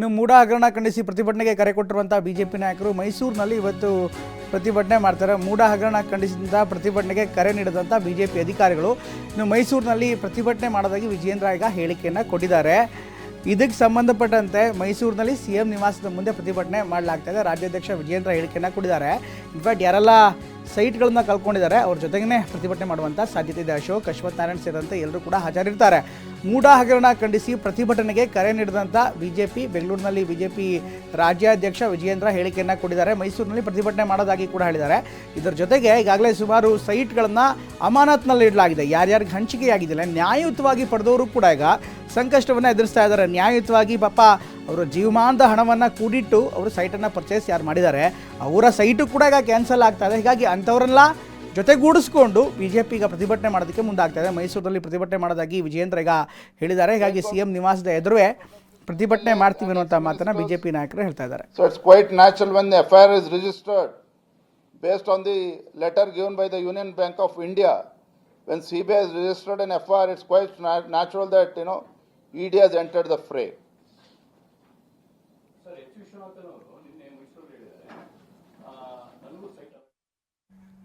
ಇನ್ನು ಮೂಢ ಹಗರಣ ಖಂಡಿಸಿ ಪ್ರತಿಭಟನೆಗೆ ಕರೆ ಕೊಟ್ಟಿರುವಂಥ ಬಿಜೆಪಿ ನಾಯಕರು ಮೈಸೂರಿನಲ್ಲಿ ಇವತ್ತು ಪ್ರತಿಭಟನೆ ಮಾಡ್ತಾರೆ. ಮೂಢ ಹಗರಣ ಖಂಡಿಸಿದಂಥ ಪ್ರತಿಭಟನೆಗೆ ಕರೆ ನೀಡಿದಂಥ ಬಿಜೆಪಿ ಅಧಿಕಾರಿಗಳು. ಇನ್ನು ಮೈಸೂರಿನಲ್ಲಿ ಪ್ರತಿಭಟನೆ ಮಾಡೋದಾಗಿ ವಿಜೇಂದ್ರ ಈಗ ಹೇಳಿಕೆಯನ್ನು ಕೊಟ್ಟಿದ್ದಾರೆ. ಇದಕ್ಕೆ ಸಂಬಂಧಪಟ್ಟಂತೆ ಮೈಸೂರಿನಲ್ಲಿ ಸಿ ಎಂ ನಿವಾಸದ ಮುಂದೆ ಪ್ರತಿಭಟನೆ ಮಾಡಲಾಗ್ತಾ ಇದೆ. ರಾಜ್ಯಾಧ್ಯಕ್ಷ ವಿಜೇಂದ್ರ ಹೇಳಿಕೆಯನ್ನು ಕೊಟ್ಟಿದ್ದಾರೆ. ಇನ್ಫ್ಯಾಕ್ಟ್ ಯಾರೆಲ್ಲ ಸೈಟ್ಗಳನ್ನ ಕಳ್ಕೊಂಡಿದ್ದಾರೆ. ಅವ್ರ ಜೊತೆಗೇ ಪ್ರತಿಭಟನೆ ಮಾಡುವಂಥ ಸಾಧ್ಯತೆ ಇದೆ. ಅಶೋಕ್, ಅಶ್ವಥ್ ನಾರಾಯಣ್ ಸೇರಿದಂತೆ ಎಲ್ಲರೂ ಕೂಡ ಹಾಜರಿರ್ತಾರೆ. ಮೂಡಾ ಹಗರಣ ಖಂಡಿಸಿ ಪ್ರತಿಭಟನೆಗೆ ಕರೆ ನೀಡಿದಂಥ ಬಿಜೆಪಿ, ಬೆಂಗಳೂರಿನಲ್ಲಿ ಬಿಜೆಪಿ ರಾಜ್ಯಾಧ್ಯಕ್ಷ ವಿಜಯೇಂದ್ರ ಹೇಳಿಕೆಯನ್ನು ಕೊಟ್ಟಿದ್ದಾರೆ. ಮೈಸೂರಿನಲ್ಲಿ ಪ್ರತಿಭಟನೆ ಮಾಡೋದಾಗಿ ಕೂಡ ಹೇಳಿದ್ದಾರೆ. ಇದರ ಜೊತೆಗೆ ಈಗಾಗಲೇ ಸುಮಾರು ಸೈಟ್ಗಳನ್ನು ಅಮಾನತ್ನಲ್ಲಿ ಇಡಲಾಗಿದೆ. ಯಾರ್ಯಾರಿಗೆ ಹಂಚಿಕೆಯಾಗಿದ್ದಿಲ್ಲ, ನ್ಯಾಯಯುತವಾಗಿ ಪಡೆದವರು ಕೂಡ ಈಗ ಸಂಕಷ್ಟವನ್ನು ಎದುರಿಸ್ತಾ ಇದ್ದಾರೆ. ನ್ಯಾಯಯುತವಾಗಿ ಪಾಪ ಅವರು ಜೀವಮಾನದ ಹಣವನ್ನು ಕೂಡಿಟ್ಟು ಅವರು ಸೈಟನ್ನು ಪರ್ಚೇಸ್ ಯಾರು ಮಾಡಿದ್ದಾರೆ ಅವರ ಸೈಟು ಕೂಡ ಈಗ ಕ್ಯಾನ್ಸಲ್ ಆಗ್ತಾ ಇದೆ ಹೀಗಾಗಿ ಅಂಥವ್ರನ್ನೆಲ್ಲ ಜೊತೆಗೂಡಿಸ್ಕೊಂಡು ಬಿ ಜೆ ಪಿ ಈಗ ಪ್ರತಿಭಟನೆ ಮಾಡೋದಕ್ಕೆ ಮುಂದಾಗ್ತಾ ಇದೆ ಮೈಸೂರಲ್ಲಿ ಪ್ರತಿಭಟನೆ ಮಾಡೋದಾಗಿ ವಿಜಯೇಂದ್ರ ಈಗ ಹೇಳಿದ್ದಾರೆ ಹೀಗಾಗಿ ಸಿ ಎಂ ನಿವಾಸದ ಎದುರುವೆ ಪ್ರತಿಭಟನೆ ಮಾಡ್ತೀವಿ ಅನ್ನುವಂಥ ಮಾತನ್ನು ಬಿ ಜೆ ಪಿ ನಾಯಕರು ಹೇಳ್ತಾ ಇದ್ದಾರೆ So quite natural natural when the FIR is registered based on the letter given by the Union Bank of India. When CBI has registered an FIR, it's quite natural natural that, you know, ED has entered the fray. Viswanathan ಅವರು ನಿನ್ನೆ ಮೈಸೂರಲ್ಲಿ ಹೇಳಿದ್ದಾರೆ